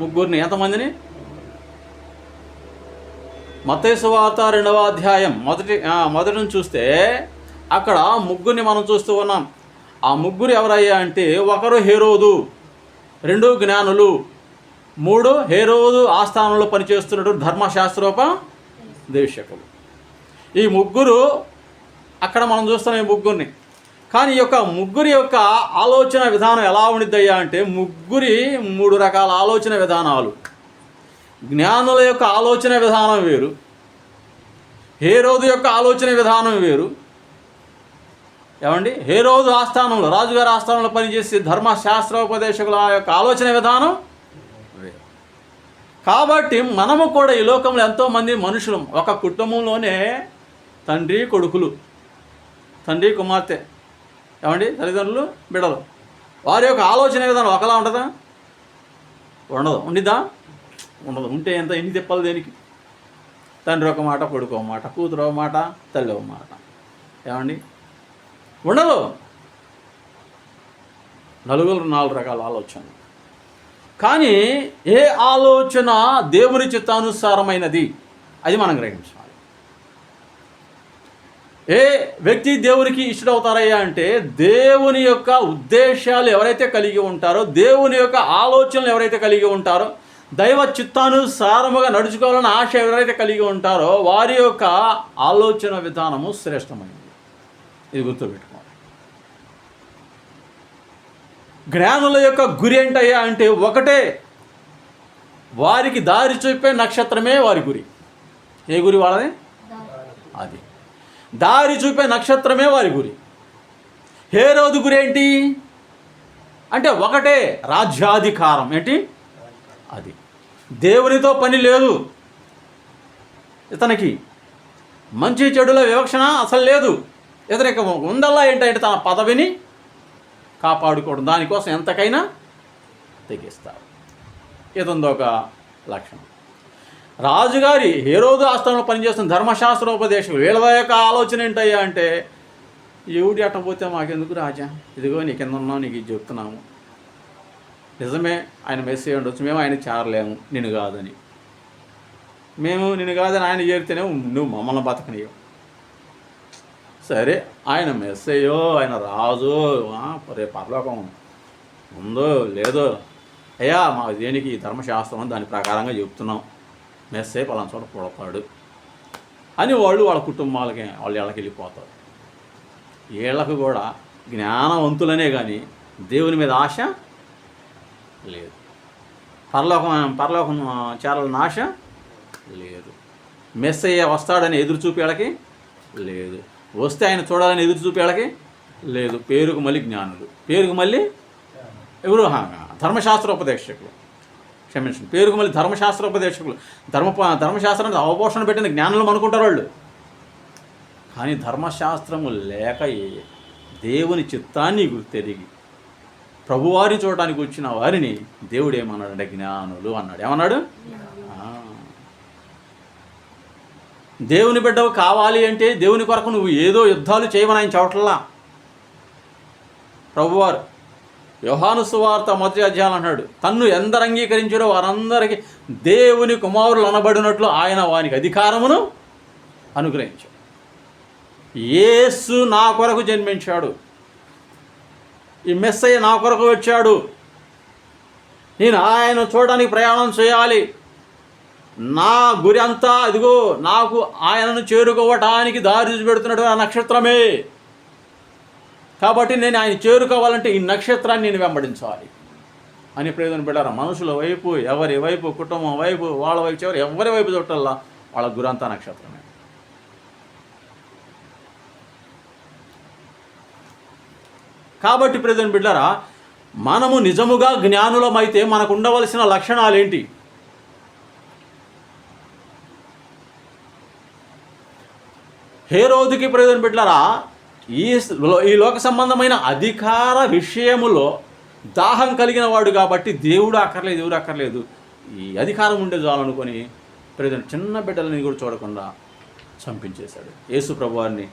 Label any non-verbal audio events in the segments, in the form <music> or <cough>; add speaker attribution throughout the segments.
Speaker 1: ముగ్గురిని. ఎంతమందిని? మతేశ్వార్త రెండవ అధ్యాయం మొదటి మొదటిని మొదటి నుంచి చూస్తే అక్కడ ముగ్గురిని మనం చూస్తూ ఉన్నాం. ఆ ముగ్గురు ఎవరయ్యా అంటే ఒకరు హేరోదు రెండు జ్ఞానులు మూడు హేరోదు ఆస్థానంలో పనిచేస్తున్నటువంటి ధర్మశాస్త్రోప దేశకులు. ఈ ముగ్గురు అక్కడ మనం చూస్తున్నాం ఈ ముగ్గురిని. కానీ ఈ యొక్క ముగ్గురి యొక్క ఆలోచన విధానం ఎలా ఉండిద్దయ్యా అంటే ముగ్గురి మూడు రకాల ఆలోచన విధానాలు. జ్ఞానుల యొక్క ఆలోచన విధానం వేరు. హేరోదు యొక్క ఆలోచన విధానం వేరు. ఏమండి? హేరోదు ఆస్థానంలో రాజుగారి ఆస్థానంలో పనిచేసే ధర్మశాస్త్రోపదేశకుల యొక్క ఆలోచన విధానం వేరు. కాబట్టి మనము కూడా ఈ లోకంలో ఎంతోమంది మనుషులు. ఒక కుటుంబంలోనే తండ్రి కొడుకులు తండ్రి కుమార్తె. ఏమండి? తల్లిదండ్రులు బిడలు వారి యొక్క ఆలోచన విధానం ఒకలా ఉంటుందా? ఉండదు. ఉండిద్దా? ఉండదు. ఉంటే ఎంత ఎన్ని తిప్పలు దేనికి? తండ్రి ఒక మాట కొడుకు ఒక మాట కూతురు ఒక మాట తల్లి ఒక మాట. ఏమండి? ఉండదు. నలుగురు నాలుగు రకాల ఆలోచన కానీ ఏ ఆలోచన దేవుని చిత్తానుసారమైనది? అది మనం గ్రహించాలి. ఏ వ్యక్తి దేవునికి ఇష్టడవుతారయ్యా అంటే దేవుని యొక్క ఉద్దేశాలు ఎవరైతే కలిగి ఉంటారో దేవుని యొక్క ఆలోచనలు ఎవరైతే కలిగి ఉంటారో దైవ చిత్తానుసారముగా నడుచుకోవాలని ఆశ ఎవరైతే కలిగి ఉంటారో వారి యొక్క ఆలోచన విధానము శ్రేష్టమైనది. ఇది గుర్తుపెట్టుకోవాలి. జ్ఞానుల యొక్క గురి ఏంటయ్యా అంటే ఒకటే వారికి దారి చూపే నక్షత్రమే వారి గురి. ఏ గురి వాళ్ళది? అది. దారి చూపే నక్షత్రమే వారి గురి. హేరోదు గురి ఏంటి? అంటే ఒకటే రాజ్యాధికారం. ఏంటి? అది. దేవునితో పని లేదు. ఇతనికి మంచి చెడుల వివక్షణ అసలు లేదు. ఇతనికి ఉందల్లా ఏంటంటే తన పదవిని కాపాడుకోవడం. దానికోసం ఎంతకైనా తెగిస్తారు ఇతంది ఒక లక్షణం. రాజుగారి హేరోదు ఆస్థానంలో పనిచేస్తున్న ధర్మశాస్త్రోపదేశకులు వీళ్ళ యొక్క ఆలోచన ఏంటయ్యా అంటే ఎవడి అట్టపోతే మాకెందుకు రాజా? ఇదిగో నీ కింద ఉన్నావు నీకు ఇది చెప్తున్నాము. నిజమే ఆయన మెసేజ్ ఉండొచ్చు మేము ఆయన చేరలేము నేను కాదని. మేము నిన్ను కాదని ఆయన చేరితేనే నువ్వు మమ్మల్ని బతకనియవు సరే ఆయన మెస్సయ్యో ఆయన రాజు రే పరలోకం ఉందో లేదో అయ్యా మా దేనికి ఈ ధర్మశాస్త్రం దాని ప్రకారంగా చెప్తున్నాం మెస్సే పలానా చోట పుడతాడు. అని వాళ్ళు వాళ్ళ కుటుంబాలకి వాళ్ళు ఇళ్ళకి వెళ్ళిపోతారు. వీళ్ళకు కూడా జ్ఞానవంతులనే కానీ దేవుని మీద ఆశ లేదు. పరలోకం పరలోకం చేరాలని ఆశ లేదు. మెస్ అయ్యే వస్తాడని ఎదురు చూపేళ్ళకి లేదు. వస్తే ఆయన చూడాలని ఎదురు చూపేళ్ళకి లేదు. పేరుకు మళ్ళీ జ్ఞానులు. పేరుకు మళ్ళీ ఎవరు? ధర్మశాస్త్ర ఉపదేశకులు క్షమించండి. పేరుకు మళ్ళీ ధర్మశాస్త్రోపదేశకులు. ధర్మ ధర్మశాస్త్రానికి అవపోషణ పెట్టిన జ్ఞానులు అనుకుంటారు వాళ్ళు. కానీ ధర్మశాస్త్రము లేక దేవుని చిత్తాన్ని తిరిగి ప్రభువారి చూడటానికి వచ్చిన వారిని దేవుడు ఏమన్నాడంటే జ్ఞానులు అన్నాడు. ఏమన్నాడు? దేవుని బిడ్డవు కావాలి అంటే దేవుని కొరకు నువ్వు ఏదో యుద్ధాలు చేయమని ఆయన చోట్లా ప్రభువారు యోహాను సువార్త మొదటి అధ్యాయం అన్నాడు తన్ను ఎందరు అంగీకరించారో వారందరికీ దేవుని కుమారులు అనబడినట్లు ఆయన వానికి అధికారమును అనుగ్రహించాడు. యేసు నా కొరకు జన్మించాడు. ఈ మెస్సయ్య నా కొరకు వచ్చాడు. నేను ఆయన చూడడానికి ప్రయాణం చేయాలి. నా గురి అంతా అదిగో నాకు ఆయనను చేరుకోవటానికి దారి పెడుతున్నటువంటి ఆ నక్షత్రమే. కాబట్టి నేను ఆయన చేరుకోవాలంటే ఈ నక్షత్రాన్ని నేను వెంబడించాలి. అని ప్రయోజనం పెట్టారు మనుషుల వైపు ఎవరి వైపు కుటుంబం వైపు వాళ్ళ వైపు చివరి ఎవరి వైపు చూడటల్లా వాళ్ళ గురంత నక్షత్రమే. కాబట్టి ప్రయోజనం బిడ్డారా మనము నిజముగా జ్ఞానులమైతే మనకు ఉండవలసిన లక్షణాలు ఏంటి హేరోదుకి ప్రయోజనం బిడ్డారా ఈ ఈ లోక సంబంధమైన అధికార విషయములో దాహం కలిగిన వాడు కాబట్టి దేవుడు అక్కర్లేదు దేవుడు అక్కర్లేదు. ఈ అధికారం ఉండే చాలనుకొని ప్రజలు చిన్న బిడ్డలని కూడా చూడకుండా చంపించేశాడు. యేసు ప్రభువారిని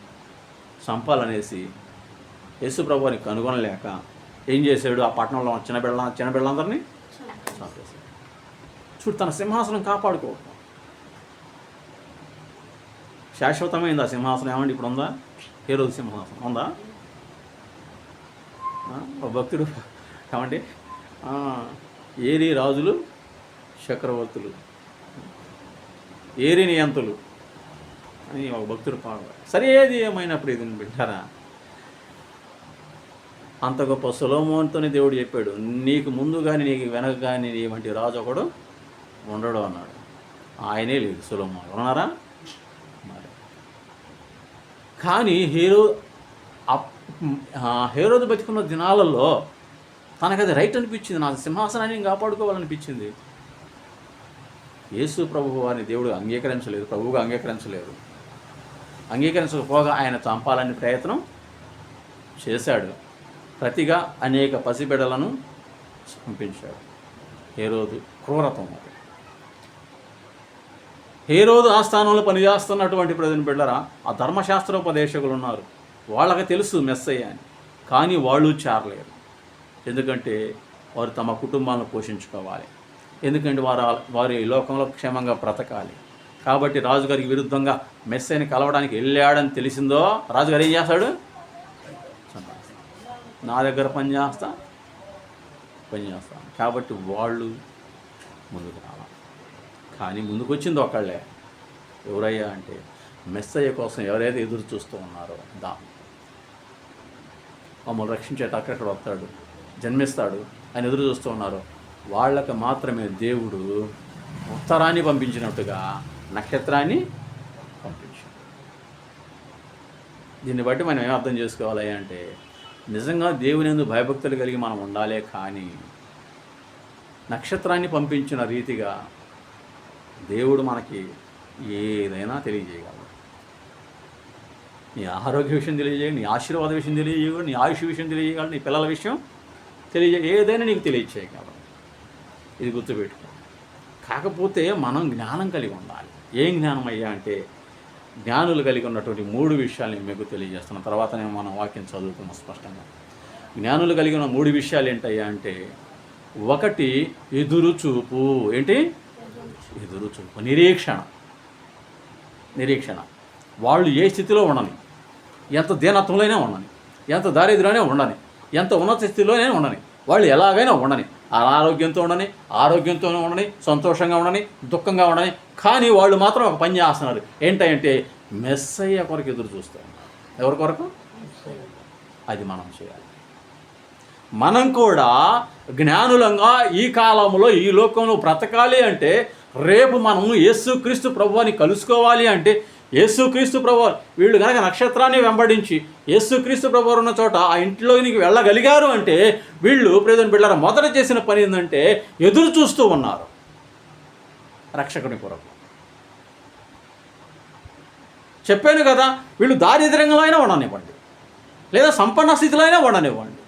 Speaker 1: చంపాలనేసి యేసు ప్రభువారిని కనుగొనలేక ఏం చేశాడు? ఆ పట్టణంలో చిన్న బిడ్డల చిన్న బిడ్డలందరినీ చంపేశాడు. చూడు తన సింహాసనం కాపాడుకో. శాశ్వతమైంది ఆ సింహాసనం. ఏమండి ఇప్పుడు ఉందా ఏ రోజు ఉందా? ఒక భక్తుడు ఏమండి? ఏరి రాజులు చక్రవర్తులు ఏరి నియంతులు అని ఒక భక్తుడు పాడారు సరే ఏది ఏమైనప్పుడు ఇది పెట్టారా అంత గొప్ప సులోమోన్తోనే దేవుడు చెప్పాడు నీకు ముందు కానీ నీకు వెనక కానీ నీ వంటి రాజు ఒకడు ఉండడు అన్నాడు. ఆయనే లేదు సులోమోన్ ఉన్నారా? కానీ హీరో హీరోది హేరోదు బతికున్న దినాలలో తనకు అది రైట్ అనిపించింది నా సింహాసనాన్ని కాపాడుకోవాలనిపించింది. యేసు ప్రభువు వారిని దేవుడు అంగీకరించలేదు ప్రభువుగా అంగీకరించలేదు. అంగీకరించకపోగా ఆయన చంపాలని ప్రయత్నం చేశాడు. ప్రతిగా అనేక పసిబిడలను పంపించాడు హేరోదు క్రూరతం అది. హేరోదు ఆస్థానంలో పనిచేస్తున్నటువంటి ప్రజలు బిడ్డరా ఆ ధర్మశాస్త్రోపదేశకులు ఉన్నారు వాళ్ళకి తెలుసు మెస్సయ్య అని. కానీ వాళ్ళు చేరలేరు. ఎందుకంటే వారు తమ కుటుంబాలను పోషించుకోవాలి. ఎందుకంటే వారు వారు ఈ లోకంలో క్షేమంగా బ్రతకాలి. కాబట్టి రాజుగారికి విరుద్ధంగా మెస్సైని కలవడానికి వెళ్ళాడని తెలిసిందో రాజుగారు ఏం చేస్తాడు? నా దగ్గర పని చేస్తా పని చేస్తాను కాబట్టి వాళ్ళు ముందుకు కానీ ముందుకు వచ్చింది ఒకళ్ళే. ఎవరయ్యా అంటే మెస్సయ్య కోసం ఎవరైతే ఎదురు చూస్తూ ఉన్నారో దా. మమ్మల్ని రక్షించేట అక్కడక్కడ వస్తాడు జన్మిస్తాడు ఆయన ఎదురు చూస్తూ ఉన్నారు వాళ్ళకి మాత్రమే దేవుడు ఉత్తరాన్ని పంపించినట్టుగా నక్షత్రాన్ని పంపించాడు. దీన్ని బట్టి మనం ఏం అర్థం చేసుకోవాలి అంటే నిజంగా దేవుని ఎందు భయభక్తులు కలిగి మనం ఉండాలే కానీ నక్షత్రాన్ని పంపించిన రీతిగా దేవుడు మనకి ఏదైనా తెలియజేయగలడు. నీ ఆరోగ్య విషయం తెలియజేయగలడు నీ ఆశీర్వాద విషయం తెలియజేయగలడు నీ ఆయుష్ విషయం తెలియజేయగలడు నీ పిల్లల విషయం తెలియజే ఏదైనా నీకు తెలియచేయగలడు ఇది గుర్తుపెట్టుకో. కాకపోతే మనం జ్ఞానం కలిగి ఉండాలి. ఏం జ్ఞానం అయ్యా అంటే జ్ఞానులు కలిగి ఉన్నటువంటి మూడు విషయాలు నేను మీకు తెలియజేస్తున్నాను తర్వాతనే మనం వాక్యం చదువుకున్నాం స్పష్టంగా. జ్ఞానులు కలిగి ఉన్న మూడు విషయాలు ఏంటయ్యా అంటే ఒకటి ఎదురు చూపు. ఏంటి? ఎదురు చూపు నిరీక్షణ. నిరీక్షణ. వాళ్ళు ఏ స్థితిలో ఉండని ఎంత దీనత్వంలోనే ఉండని ఎంత దారిద్ర్యంలోనే ఉండని ఎంత ఉన్నత స్థితిలోనే ఉండని వాళ్ళు ఎలాగైనా ఉండని అనారోగ్యంతో ఉండని ఆరోగ్యంతోనే ఉండని సంతోషంగా ఉండని దుఃఖంగా ఉండని కానీ వాళ్ళు మాత్రం ఒక పని చేస్తున్నారు. ఏంటంటే మెస్ అయ్యే కొరకు ఎదురు చూస్తారు ఎవరి కొరకు? అది మనం చేయాలి. మనం కూడా జ్ఞానులంగా ఈ కాలంలో ఈ లోకంలో బ్రతకాలి అంటే రేపు మనం యేసుక్రీస్తు ప్రభువాని కలుసుకోవాలి అంటే యేసుక్రీస్తు ప్రభు వీళ్ళు కనుక నక్షత్రాన్ని వెంబడించి యేసుక్రీస్తు ప్రభు ఉన్న చోట ఆ ఇంట్లోనికి వెళ్ళగలిగారు అంటే వీళ్ళు ప్రేదన్ బిళ్ళ మొదట చేసిన పని ఏంటంటే ఎదురు చూస్తూ ఉన్నారు. రక్షకుని కొరకు. చెప్పాను కదా వీళ్ళు దారిద్ర్యంలో అయినా ఉండనివ్వండి. లేదా సంపన్న స్థితిలో అయినా ఉండనివ్వండి.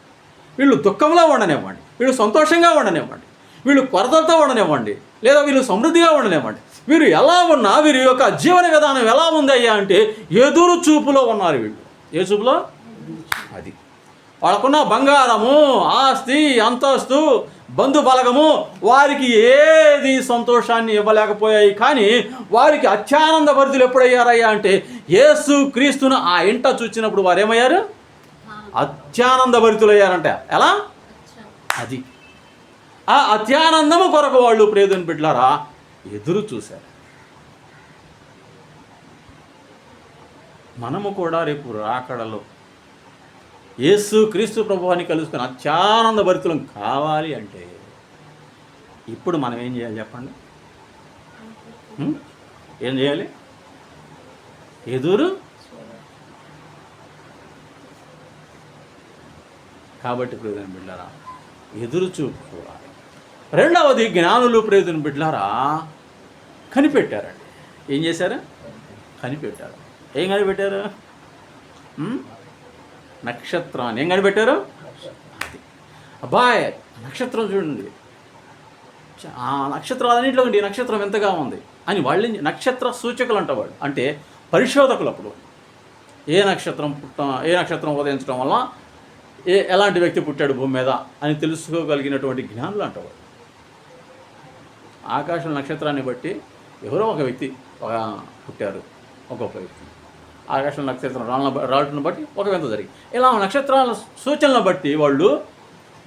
Speaker 1: వీళ్ళు దుఃఖంలో ఉండనివ్వండి. వీళ్ళు సంతోషంగా ఉండనివ్వండి. వీళ్ళు కొరతలతో ఉండనివ్వండి. లేదా వీళ్ళు సమృద్ధిగా ఉండనివ్వండి. వీరు ఎలా ఉన్నా వీరి యొక్క జీవన విధానం ఎలా ఉందయ్యా అంటే ఎదురు చూపులో ఉన్నారు వీళ్ళు. ఏ చూపులో? అది. వాళ్ళకున్న బంగారము ఆస్తి అంతస్తు బంధు బలగము వారికి ఏది సంతోషాన్ని ఇవ్వలేకపోయాయి. కానీ వారికి అత్యానంద భరితులు ఎప్పుడయ్యారయ్యా అంటే యేసు క్రీస్తును ఆ ఇంట చూచినప్పుడు వారు ఏమయ్యారు అత్యానంద భరితులయ్యారంట. ఎలా? అది. ఆ అత్యానందము కొరకు వాళ్ళు ప్రేదని బిడ్డలారా ఎదురు చూశారు. మనము కూడా రేపు రాకడలో యేసు క్రీస్తు ప్రభువాన్ని కలుసుకుని అత్యానంద భరితులం కావాలి అంటే ఇప్పుడు మనం ఏం చేయాలి చెప్పండి? ఏం చేయాలి? ఎదురు కాబట్టి ప్రేదన బిడ్డారా ఎదురు చూపు కూడా రెండవది జ్ఞానులు ప్రేదన బిడ్డారా కనిపెట్టారండి. ఏం చేశారు? కనిపెట్టారు. ఏం కనిపెట్టారు? నక్షత్రాన్ని ఏం కనిపెట్టారు? అబ్బాయ్ నక్షత్రం చూడండి. చ- ఆ నక్షత్రాలన్నింటిలో ఉండి నక్షత్రం ఎంతగా ఉంది అని వాళ్ళు నక్షత్ర సూచకులు అంటవాడు అంటే పరిశోధకులు అప్పుడు. ఏ నక్షత్రం పుట్ట ఏ నక్షత్రం ఉదయించడం వల్ల ఏ ఎలాంటి వ్యక్తి పుట్టాడు భూమి మీద అని తెలుసుకోగలిగినటువంటి జ్ఞానులు అంటవాడు ఆకాశం నక్షత్రాన్ని బట్టి ఎవరో ఒక వ్యక్తి ఒక పుట్టారు ఒక్కొక్క వ్యక్తి. ఆకాశం నక్షత్రం రాళ్ళ రాళ్ళను బట్టి ఒక వింత జరిగింది ఇలా నక్షత్రాల సూచనలను బట్టి వాళ్ళు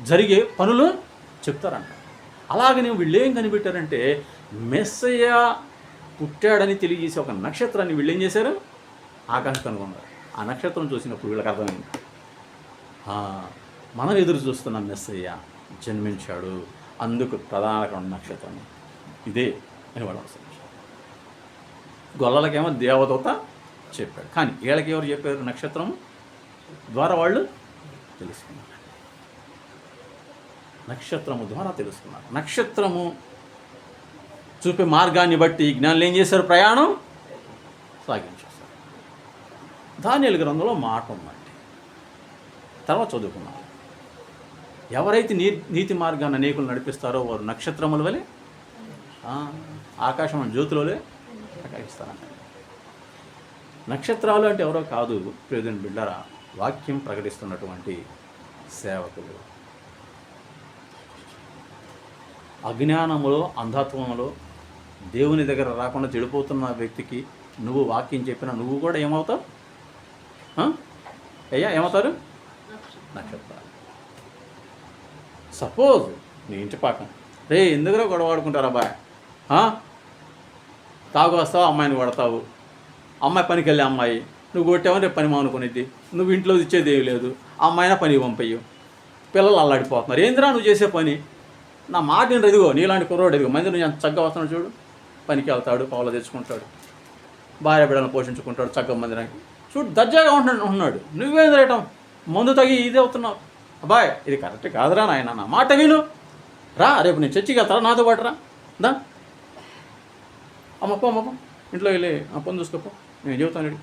Speaker 1: జరిగే పనులు చెప్తారంట. అలాగనే వీళ్ళు ఏం కనిపెట్టారంటే మెస్సయ్య పుట్టాడని తెలియజేసే ఒక నక్షత్రాన్ని వీళ్ళు ఏం చేశారు? ఆకాశం కనుగొన్నారు. ఆ నక్షత్రం చూసినప్పుడు వీళ్ళకి అర్థమైంది. మనం ఎదురు చూస్తున్న మెస్సయ్య జన్మించాడు అందుకు ప్రధాన నక్షత్రం ఇదే అని వాళ్ళు అవసరం గొల్లలకేమో దేవదూత చెప్పాడు. కానీ వీళ్ళకి ఎవరు చెప్పారు నక్షత్రం ద్వారా వాళ్ళు తెలుసుకున్నారు. నక్షత్రము ద్వారా తెలుసుకున్నారు. నక్షత్రము చూపే మార్గాన్ని బట్టి ఈ జ్ఞానులు ఏం చేశారు? ప్రయాణం సాగించేస్తారు దానియలు గ్రంథంలో మాట ఉందండి. తర్వాత చదువుకున్నాం ఎవరైతే నీ నీతి మార్గాన్ని అనేకులు నడిపిస్తారో వారు నక్షత్రముల వలె ఆకాశం జ్యోతిలోనే ప్రకాశిస్తారంట. నక్షత్రాలు అంటే ఎవరో కాదు ప్రియదని బిడ్డరా వాక్యం ప్రకటిస్తున్నటువంటి సేవకులు. అజ్ఞానములో అంధత్వంలో దేవుని దగ్గర రాకుండా చెడిపోతున్న వ్యక్తికి నువ్వు వాక్యం చెప్పినా నువ్వు కూడా ఏమవుతావు? అయ్యా ఏమవుతారు? నక్షత్రాలు. సపోజ్ నీ ఇంటి పాకం రే ఎందుకురా గొడవ ఆడుకుంటారా బాయ్ తాగు వస్తావు? అమ్మాయిని కొడతావు. అమ్మాయి పనికి వెళ్ళే అమ్మాయి. నువ్వు కొట్టావని రేపు పని మానుకునేది నువ్వు ఇంట్లో ఇచ్చేది ఏమి లేదు. ఆ అమ్మాయినా పని పంపయ్యు. పిల్లలు అల్లాడిపోతున్నారు. ఏందిరా నువ్వు చేసే పని? నా మాట నేను ఎదుగో నీలాంటి కుర్రోడు ఎదుగు మంది నువ్వు ఎంత చక్కగా వస్తున్నాడు చూడు. పనికి వెళ్తాడు పావులు తెచ్చుకుంటాడు. భార్య బిడ్డలను పోషించుకుంటాడు చక్కగా మందిరానికి చూడు దర్జాగా ఉంటున్నాడు ఉన్నాడు నువ్వేం తిరగటం మందు తగి ఇదే అవుతున్నావు. అబ్బాయ్ ఇది కరెక్ట్ కాదురా నాయన. నా మాట విను. రా రేపు నేను చర్చికి వెళ్తారా? నాతో పాటు రా దా. అమ్మప్ప అమ్మప్ప ఇంట్లో వెళ్ళి ఆ పని చూసుకోపో. నేను చెబుతాను వీడికి.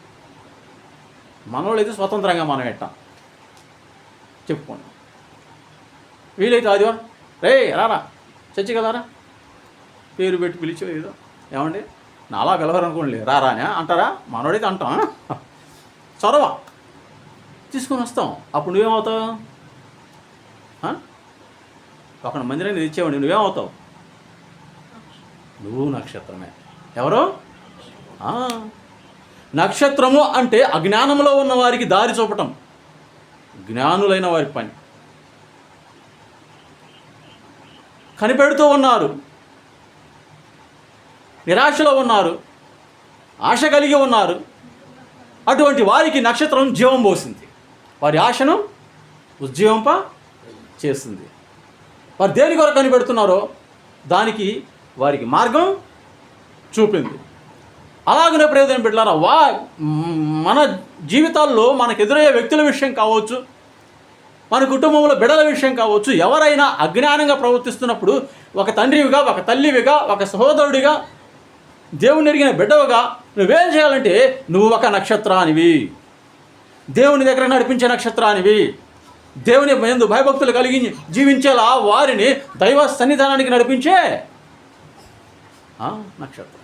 Speaker 1: మనవాళ్ళు అయితే స్వతంత్రంగా మనం పెట్టాం చెప్పుకోండి. వీలైతే ఆదివారం. రే రారా. చచ్చి కదా రా పేరు పెట్టి పిలిచో ఏదో. ఏమండి? నాలా పిలవరు అనుకోండి రారా అంటారా? మనోడైతే అంటాం. చొరవ. తీసుకొని వస్తాం. అప్పుడు నువ్వేమవుతావు? ఒక మందిరాన్ని తెచ్చేవాడి నువ్వేమవుతావు? నువ్వు నక్షత్రమే. ఎవరు? నక్షత్రము అంటే అజ్ఞానంలో ఉన్న వారికి దారి చూపటం. జ్ఞానులైన వారి పని. కనిపెడుతూ ఉన్నారు. నిరాశలో ఉన్నారు. ఆశ కలిగి ఉన్నారు. అటువంటి వారికి నక్షత్రం జీవం పోసింది. వారి ఆశను ఉజ్జీవంప చేస్తుంది వారు దేని కొరకు కనిపెడుతున్నారో దానికి వారికి మార్గం చూపింది. అలాగనే ప్రయోజనం పెట్టారా వా మన జీవితాల్లో మనకు ఎదురయ్యే వ్యక్తుల విషయం కావచ్చు మన కుటుంబంలో బిడల విషయం కావచ్చు ఎవరైనా అజ్ఞానంగా ప్రవర్తిస్తున్నప్పుడు ఒక తండ్రివిగా ఒక తల్లివిగా ఒక సహోదరుడిగా దేవుని ఎరిగిన బిడ్డవుగా నువ్వేం చేయాలంటే నువ్వు ఒక నక్షత్రానివి. దేవుని దగ్గర నడిపించే నక్షత్రానివి. దేవుని ఎందు భయభక్తులు కలిగి జీవించేలా వారిని దైవ సన్నిధానానికి నడిపించే నక్షత్రం.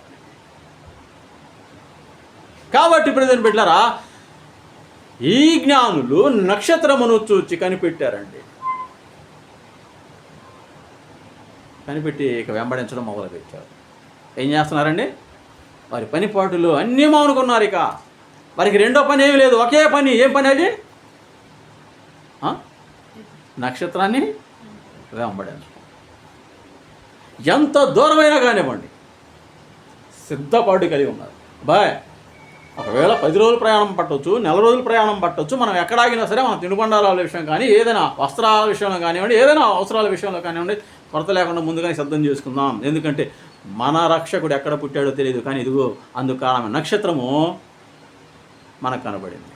Speaker 1: కాబట్టి ప్రజలు పెట్టారా ఈ జ్ఞానులు నక్షత్రమును చూచి కనిపెట్టారండి. కనిపెట్టి ఇక వెంబడించడం మొదలుపెట్టారు. ఏం చేస్తున్నారండి? వారి పనిపాటులు అన్నీ మానుకున్నారు ఇక. వారికి రెండో పని ఏమి లేదు ఒకే పని. ఏం పని అది? నక్షత్రాన్ని వెంబడించడం. ఎంత దూరమైనా కానివ్వండి సిద్ధపాటు కలిగి ఉన్నారు. బాయ్. ఒకవేళ పది రోజులు ప్రయాణం పట్టవచ్చు నెల రోజులు ప్రయాణం పట్టవచ్చు మనం ఎక్కడ ఆగినా సరే మన తినుబండారాల విషయం కానీ ఏదైనా వస్త్రాల విషయంలో కానివ్వండి ఏదైనా అవసరాల విషయంలో కానివ్వండి కొరత లేకుండా ముందుగానే సిద్ధం చేసుకుందాం. ఎందుకంటే మన రక్షకుడు ఎక్కడ పుట్టాడో తెలియదు కానీ ఇదిగో అందుకు కారణం నక్షత్రము మనకు కనబడింది.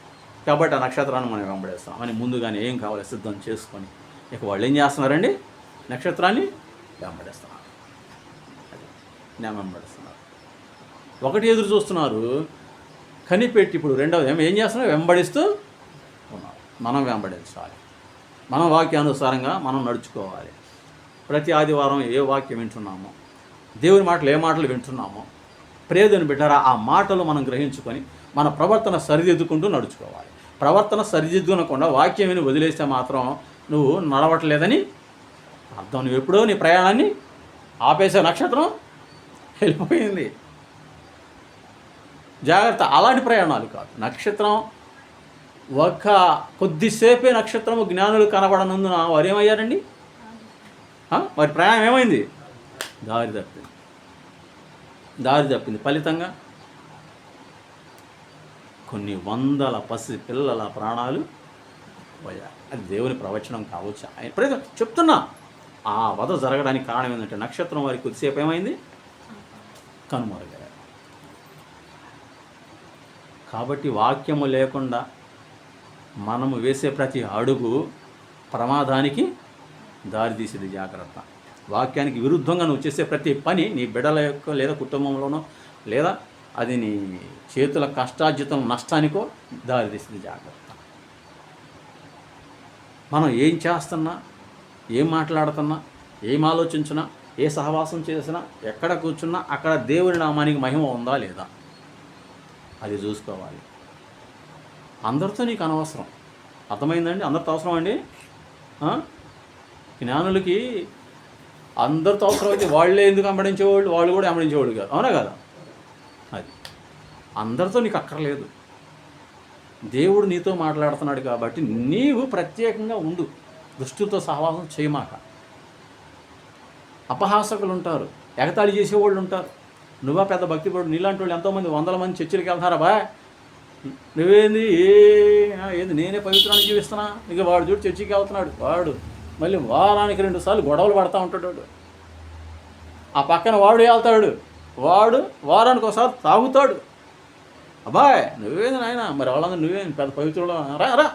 Speaker 1: కాబట్టి ఆ నక్షత్రాన్ని మనం వెంబడేస్తాం. అని ముందుగానే ఏం కావాలి సిద్ధం చేసుకొని ఇక వాళ్ళు ఏం చేస్తున్నారండి? నక్షత్రాన్ని వెంబడేస్తున్నారు. నేను వెంబడిస్తున్నారు. ఒకటి ఎదురు చూస్తున్నారు. కనిపెట్టి ఇప్పుడు రెండవది ఏం ఏం చేస్తున్నారు వెంబడిస్తూ ఉన్నారు మనం వెంబడించాలి. మనం వాక్యానుసారంగా మనం నడుచుకోవాలి. ప్రతి ఆదివారం ఏ వాక్యం వింటున్నామో దేవుని మాటలు ఏ మాటలు వింటున్నామో ప్రేదని బిడ్డరా ఆ మాటలు మనం గ్రహించుకొని మన ప్రవర్తన సరిదిద్దుకుంటూ నడుచుకోవాలి. ప్రవర్తన సరిదిద్దునకుండా వాక్యం విని వదిలేస్తే మాత్రం నువ్వు నడవట్లేదని అర్థం. నువ్వు ఎప్పుడో నీ ప్రయాణాన్ని ఆపేసే నక్షత్రం వెళ్ళిపోయింది. జాగ్రత్త అలాంటి ప్రయాణాలు కాదు. నక్షత్రం ఒక కొద్దిసేపే నక్షత్రము జ్ఞానులు కనబడనందున వారు ఏమయ్యారండి? వారి ప్రయాణం ఏమైంది? దారి తప్పింది. దారి తప్పింది. ఫలితంగా కొన్ని వందల పసి పిల్లల ప్రాణాలు పోయాయి. అది దేవుని ప్రవచనం కావచ్చు. ఆయన ప్రతి చెప్తున్నా ఆ వధ జరగడానికి కారణం ఏంటంటే నక్షత్రం వారికి కొద్దిసేపు ఏమైంది? కనుమరుగు కాబట్టి వాక్యము లేకుండా మనము వేసే ప్రతి అడుగు ప్రమాదానికి దారితీసేది జాగ్రత్త. వాక్యానికి విరుద్ధంగా నువ్వు చేసే ప్రతి పని నీ బిడ్డల యొక్క లేదా కుటుంబంలోనో లేదా అది నీ చేతుల కష్టార్జితం నష్టానికో దారితీసింది జాగ్రత్త. మనం ఏం చేస్తున్నా ఏం మాట్లాడుతున్నా ఏం ఆలోచించినా ఏ సహవాసం చేసినా ఎక్కడ కూర్చున్నా అక్కడ దేవుని నామానికి మహిమ ఉందా లేదా? అది చూసుకోవాలి. అందరితో నీకు అనవసరం. అర్థమైందండి? అందరితో అవసరం అండి? జ్ఞానులకి అందరితో అవసరం అయితే వాళ్ళే ఎందుకు అమ్మడించేవాళ్ళు? వాళ్ళు కూడా అమ్మడించేవాళ్ళు కాదు. అవునా కదా? అది. అందరితో నీకు అక్కర్లేదు. దేవుడు నీతో మాట్లాడుతున్నాడు కాబట్టి నీవు ప్రత్యేకంగా ఉండు. దుష్టులతో సహవాసం చేయమాక అపహాసకులు ఉంటారు. ఎగతాళి చేసేవాళ్ళు ఉంటారు. నువ్వా పెద్ద భక్తిపడు నీలాంటి వాళ్ళు ఎంతోమంది వందల మంది చర్చిలకి వెళ్తారా బా? నువ్వేంది? ఏ ఆ, ఏంది? నేనే పవిత్రాన్ని జీవిస్తున్నా. ఇక వాడు చూడు చర్చికి వెళ్తున్నాడు. వాడు మళ్ళీ వారానికి రెండు సార్లు గొడవలు పడతా ఉంటాడు ఆ పక్కన వాడు వెళ్తాడు. వాడు వారానికి ఒకసారి తాగుతాడు. అబ్బాయ్ నువ్వేది నాయన? మరి వాళ్ళందరూ నువ్వేం పెద్ద పవిత్రుడు రా రా.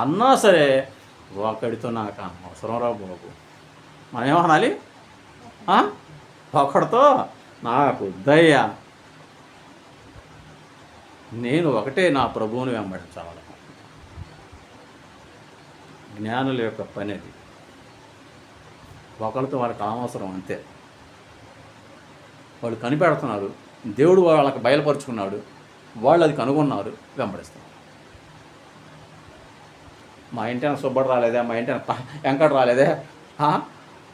Speaker 1: అన్నా సరే ఒకడితో నాకు అవసరం రా బాబు. మనం ఏమనాలి ఆ? ఒకడితో నాకు దయ. నేను ఒకటే నా ప్రభువుని వెంబడించాలి. జ్ఞానుల యొక్క పని అది ఒకరితో వాళ్ళకి అనవసరం అంతే. వాళ్ళు కనిపెడుతున్నారు. దేవుడు వాళ్ళకి బయలుపరుచుకున్నాడు. వాళ్ళు అది కనుగొన్నారు. వెంబడిస్తున్నారు. మా ఇంటిన సుబ్బడు రాలేదే? మా ఇంటిన వెంకట రాలేదే?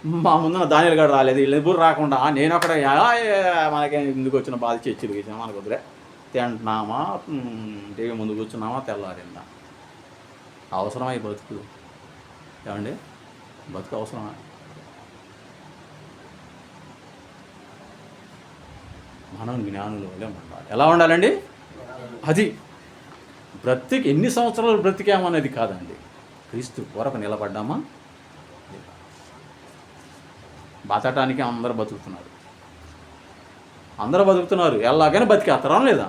Speaker 1: మా ముందున దానిలు కూడా రాలేదు వీళ్ళెవ్వరు రాకుండా నేను అక్కడ మనకి ఎందుకు వచ్చిన బాధ చర్చిలు గీసిన మనకు వదిలే తింటున్నామా? టీవీ ముందు కూర్చున్నామా? తెల్లారిందా? అవసరమై బతుకు? ఏమండి? బతుకు అవసరమా? మనం జ్ఞానుల ఉండాలి. ఎలా ఉండాలండి? అది బ్రతికి ఎన్ని సంవత్సరాలు బ్రతికామనేది కాదండి. క్రీస్తు కొరకు నిలబడ్డామా? బతకటానికి అందరూ బతుకుతున్నారు. అందరూ బతుకుతున్నారు. ఎలాగైనా బతికేస్తారా లేదా?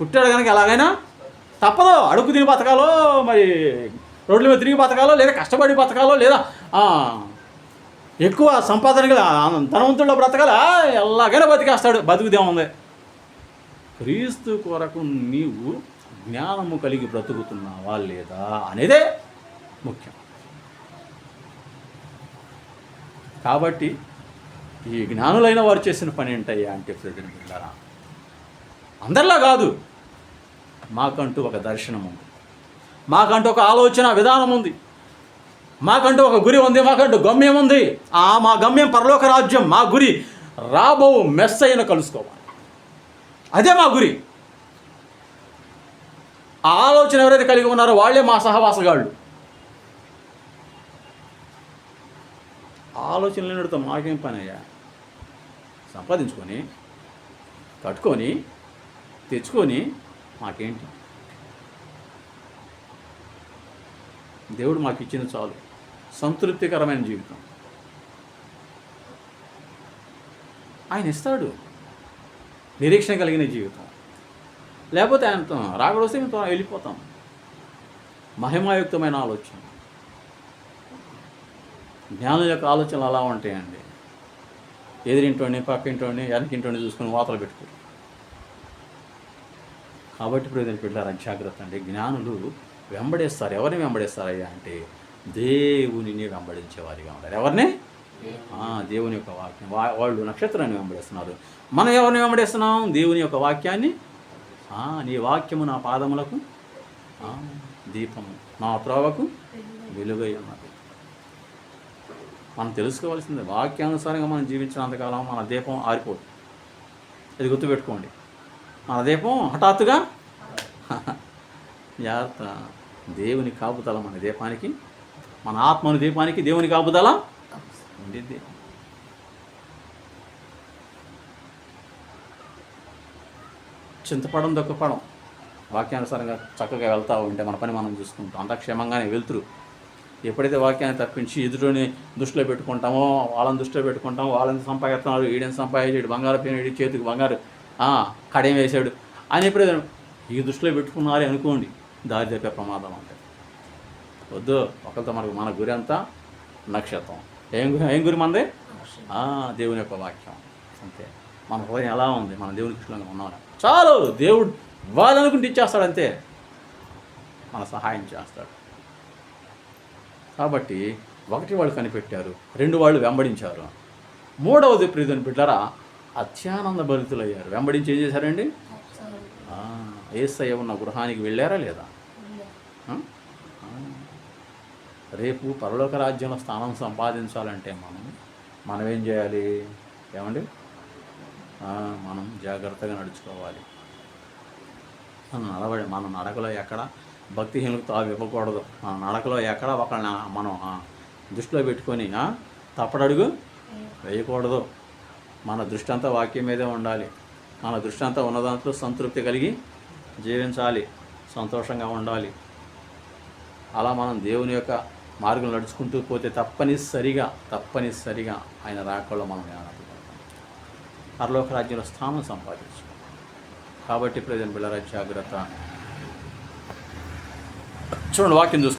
Speaker 1: పుట్టాడు కనుక ఎలాగైనా తప్పదు. అడుగు తిని బతకాలో మరి రోడ్ల మీద తిరిగి బతకాలో లేదా కష్టపడి బతకాలో లేదా ఎక్కువ సంపాదన గల ధనవంతుల్లో బ్రతకాల? ఎలాగైనా బతికేస్తాడు. బతుకుదేముంది క్రీస్తు కొరకు నీవు జ్ఞానము కలిగి బ్రతుకుతున్నావా లేదా అనేదే ముఖ్యం. కాబట్టి ఈ జ్ఞానులైన వారు చేసిన పని ఏంటయ్యా అంటే ప్రజలు బిడ్డారా అందరిలా కాదు. మాకంటూ ఒక దర్శనం ఉంది. మాకంటూ ఒక ఆలోచన విధానం ఉంది. మాకంటూ ఒక గురి ఉంది. మాకంటూ గమ్యం ఉంది. ఆ మా గమ్యం పరలోక రాజ్యం మా గురి రాబో మెస్ అయిన కలుసుకోవాలి. అదే మా గురి. ఆ ఆలోచన ఎవరైతే కలిగి ఉన్నారో వాళ్ళే మా సహవాసగాళ్ళు. ఆలోచన లేనితో మాకేం పని అయ్యా సంపాదించుకొని కట్టుకొని తెచ్చుకొని మాకేంటి? దేవుడు మాకు ఇచ్చిన చాలు. సంతృప్తికరమైన జీవితం. ఆయన ఇస్తాడు. నిరీక్షణ కలిగిన జీవితం. లేకపోతే ఆయనతో రాకడొస్తే మేము వెళ్ళిపోతాం. మహిమాయుక్తమైన ఆలోచన. జ్ఞానం యొక్క ఆలోచనలు అలా ఉంటాయండి. ఎదిరింటోని పక్కింటోని వెనకింటోని చూసుకుని వాతలు పెట్టుకో. కాబట్టి ప్రజలు పెట్టారు జాగ్రత్త అండి. జ్ఞానులు వెంబడేస్తారు. ఎవరిని వెంబడేస్తారయ్యా అంటే దేవునిని వెంబడించేవారిగా ఉంటారు. ఎవరిని? దేవుని యొక్క వాక్యం. వాళ్ళు నక్షత్రాన్ని వెంబడిస్తున్నారు. మనం ఎవరిని వెంబడిస్తున్నాం? దేవుని యొక్క వాక్యాన్ని? నీ వాక్యము నా పాదములకు దీపము నా త్రోవకు వెలుగై ఉన్నది. మనం తెలుసుకోవాల్సింది వాక్యానుసారంగా మనం జీవించినంతకాలం మన దీపం ఆరిపోదు. ఇది గుర్తుపెట్టుకోండి. మన దీపం హఠాత్తుగా <laughs> జాగ్రత్త దేవుని కాపుదల మన దీపానికి మన ఆత్మని దీపానికి దేవుని కాపుదల ఉండిద్ది. చింతపడం దొక్కపడం వాక్యానుసారంగా చక్కగా వెళ్తూ ఉంటే మన పని మనం చూసుకుంటాం. అంతా క్షేమంగానే వెళ్తురు. ఎప్పుడైతే వాక్యాన్ని తప్పించి ఎదురుని దృష్టిలో పెట్టుకుంటామో వాళ్ళని దృష్టిలో పెట్టుకుంటామో వాళ్ళని సంపాదిస్తున్నారు ఈడని సంపాదించాడు బంగారు పేరు ఈడి చేతికి బంగారు కడేం వేశాడు వేసాడు అని ఎప్పుడైతే ఈ దృష్టిలో పెట్టుకున్నారు అనుకోండి దారి తప్పే ప్రమాదం అంటే వద్దు ఒకరితో మనకు మన గురి అంతా నక్షత్రం. ఏం గురి ఏం గురి మనది దేవుని యొక్క వాక్యం. అంతే. మన హృదయం ఎలా ఉంది? మన దేవుని కృష్ణంగా ఉన్నాం చాలు దేవుడు వాళ్ళనుకుంటే ఇచ్చేస్తాడు అంతే. మన సహాయం చేస్తాడు. కాబట్టి ఒకటి వాళ్ళు కనిపెట్టారు రెండు వాళ్ళు వెంబడించారు. మూడవది ప్రియదని బిడ్డరా అత్యానంద భరితులయ్యారు. వెంబడించి ఏం చేశారండి? ఏసయ్య ఉన్న గృహానికి వెళ్ళారా లేదా. రేపు పరలోక రాజ్యంలో స్థానం సంపాదించాలంటే మనం మనం ఏం చేయాలి? ఏమండి? మనం జాగ్రత్తగా నడుచుకోవాలి. మన నడవడి మన నడకలో ఎక్కడ భక్తిహీనులకు తావు ఇవ్వకూడదు. నడకలో ఎక్కడ ఒకళ్ళని మనం దృష్టిలో పెట్టుకొని తప్పడడుగు వేయకూడదు. మన దృష్టి అంతా వాక్యం మీదే ఉండాలి. మన దృష్టి అంతా ఉన్నదాంట్లో సంతృప్తి కలిగి జీవించాలి. సంతోషంగా ఉండాలి. అలా మనం దేవుని యొక్క మార్గం నడుచుకుంటూ పోతే తప్పనిసరిగా తప్పనిసరిగా ఆయన రాకల్లో మనం ఏమనుకుంటాం పరలోక రాజ్యంలో స్థానం సంపాదించు కాబట్టి ప్రజలు బిళ్ళరా జాగ్రత్త. చూడండి వాక్యం చూసుకో